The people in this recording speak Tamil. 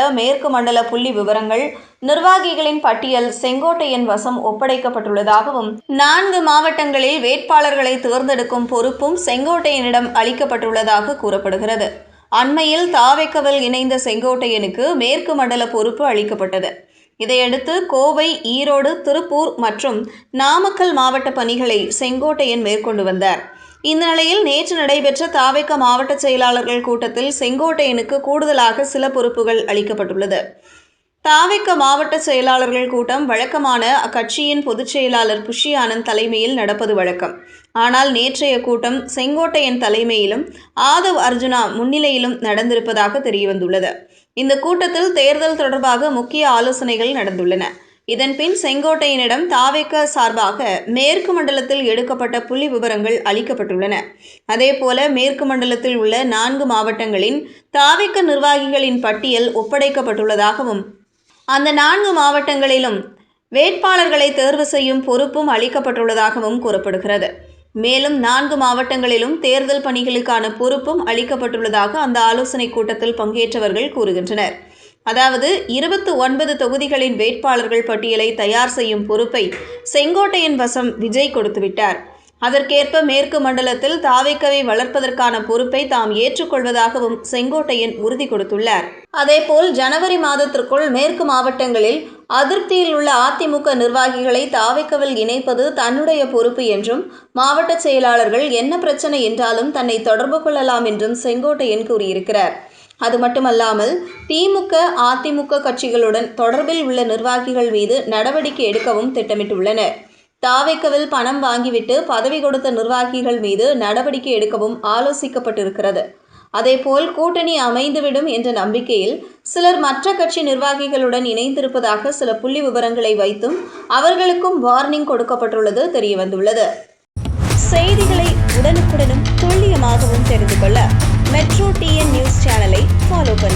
எடுக்கப்பட்ட மேற்கு மண்டல புள்ளி விவரங்கள் நிர்வாகிகளின் பட்டியல் செங்கோட்டையன் வசம் ஒப்படைக்கப்பட்டுள்ளதாகவும் நான்கு மாவட்டங்களில் வேட்பாளர்களை தேர்ந்தெடுக்கும் பொறுப்பும் செங்கோட்டையனிடம் அளிக்கப்பட்டுள்ளதாக கூறப்படுகிறது. அண்மையில் தாவைக்கவில் இணைந்த செங்கோட்டையனுக்கு மேற்கு மண்டல பொறுப்பு அளிக்கப்பட்டது. இதையடுத்து கோவை ஈரோடு திருப்பூர் மற்றும் நாமக்கல் மாவட்ட பணிகளை செங்கோட்டையன் மேற்கொண்டு வந்தார். இந்த நிலையில் நேற்று நடைபெற்ற தாவேக்க மாவட்ட செயலாளர்கள் கூட்டத்தில் செங்கோட்டையனுக்கு கூடுதலாக சில பொறுப்புகள் அளிக்கப்பட்டுள்ளது. தாவேக்க மாவட்ட செயலாளர்கள் கூட்டம் வழக்கமான அக்கட்சியின் பொதுச் செயலாளர் புஷி ஆனந்த் தலைமையில் நடப்பது வழக்கம். ஆனால் நேற்றைய கூட்டம் செங்கோட்டையன் தலைமையிலும் ஆதவ் அர்ஜுனா முன்னிலையிலும் நடந்திருப்பதாக தெரியவந்துள்ளது. இந்த கூட்டத்தில் தேர்தல் தொடர்பாக முக்கிய ஆலோசனைகள் நடந்துள்ளன. இதன்பின் செங்கோட்டையனிடம் தாவேக்க சார்பாக மேற்கு மண்டலத்தில் எடுக்கப்பட்ட புள்ளி விவரங்கள் அளிக்கப்பட்டுள்ளன. அதேபோல மேற்கு மண்டலத்தில் உள்ள நான்கு மாவட்டங்களின் தாவேக்க நிர்வாகிகளின் பட்டியல் ஒப்படைக்கப்பட்டுள்ளதாகவும் அந்த நான்கு மாவட்டங்களிலும் வேட்பாளர்களை தேர்வு செய்யும் பொறுப்பும் அளிக்கப்பட்டுள்ளதாகவும் கூறப்படுகிறது. மேலும் நான்கு மாவட்டங்களிலும் தேர்தல் பணிகளுக்கான பொறுப்பும் அளிக்கப்பட்டுள்ளதாக அந்த ஆலோசனைக் கூட்டத்தில் பங்கேற்றவர்கள் கூறுகின்றனர். அதாவது இருபத்து ஒன்பது தொகுதிகளின் வேட்பாளர்கள் பட்டியலை தயார் செய்யும் பொறுப்பை செங்கோட்டையின் வசம் விஜய் கொடுத்துவிட்டார். அதற்கேற்ப மேற்கு மண்டலத்தில் தாவேக்கவை வளர்ப்பதற்கான பொறுப்பை தாம் ஏற்றுக்கொள்வதாகவும் செங்கோட்டையன் உறுதி கொடுத்துள்ளார். அதேபோல் ஜனவரி மாதத்திற்குள் மேற்கு மாவட்டங்களில் அதிருப்தியில் உள்ள அதிமுக நிர்வாகிகளை தாவைக்கவில் இணைப்பது தன்னுடைய பொறுப்பு என்றும் மாவட்ட செயலாளர்கள் என்ன பிரச்சனை என்றாலும் தன்னை தொடர்பு கொள்ளலாம் என்றும் செங்கோட்டையன் கூறியிருக்கிறார். அது மட்டுமல்லாமல் திமுக அதிமுக கட்சிகளுடன் தொடர்பில் உள்ள நிர்வாகிகள் மீது நடவடிக்கை எடுக்கவும் திட்டமிட்டுள்ளனர் தாவேக்கவில் பணம் வாங்கிவிட்டு பதவி கொடுத்த நிர்வாகிகள் மீது நடவடிக்கை எடுக்கவும் ஆலோசிக்கப்பட்டிருக்கிறது. அதேபோல் கூட்டணி அமைந்துவிடும் என்ற நம்பிக்கையில் சிலர் மற்ற கட்சி நிர்வாகிகளுடன் இணைந்திருப்பதாக சில புள்ளி விவரங்களை வைத்தும் அவர்களுக்கும் வார்னிங் கொடுக்கப்பட்டுள்ளது தெரியவந்துள்ளது. செய்திகளை உடனுக்குடனும் துல்லியமாகவும் தெரிந்து கொள்ள மெட்ரோ டிஎன் follow.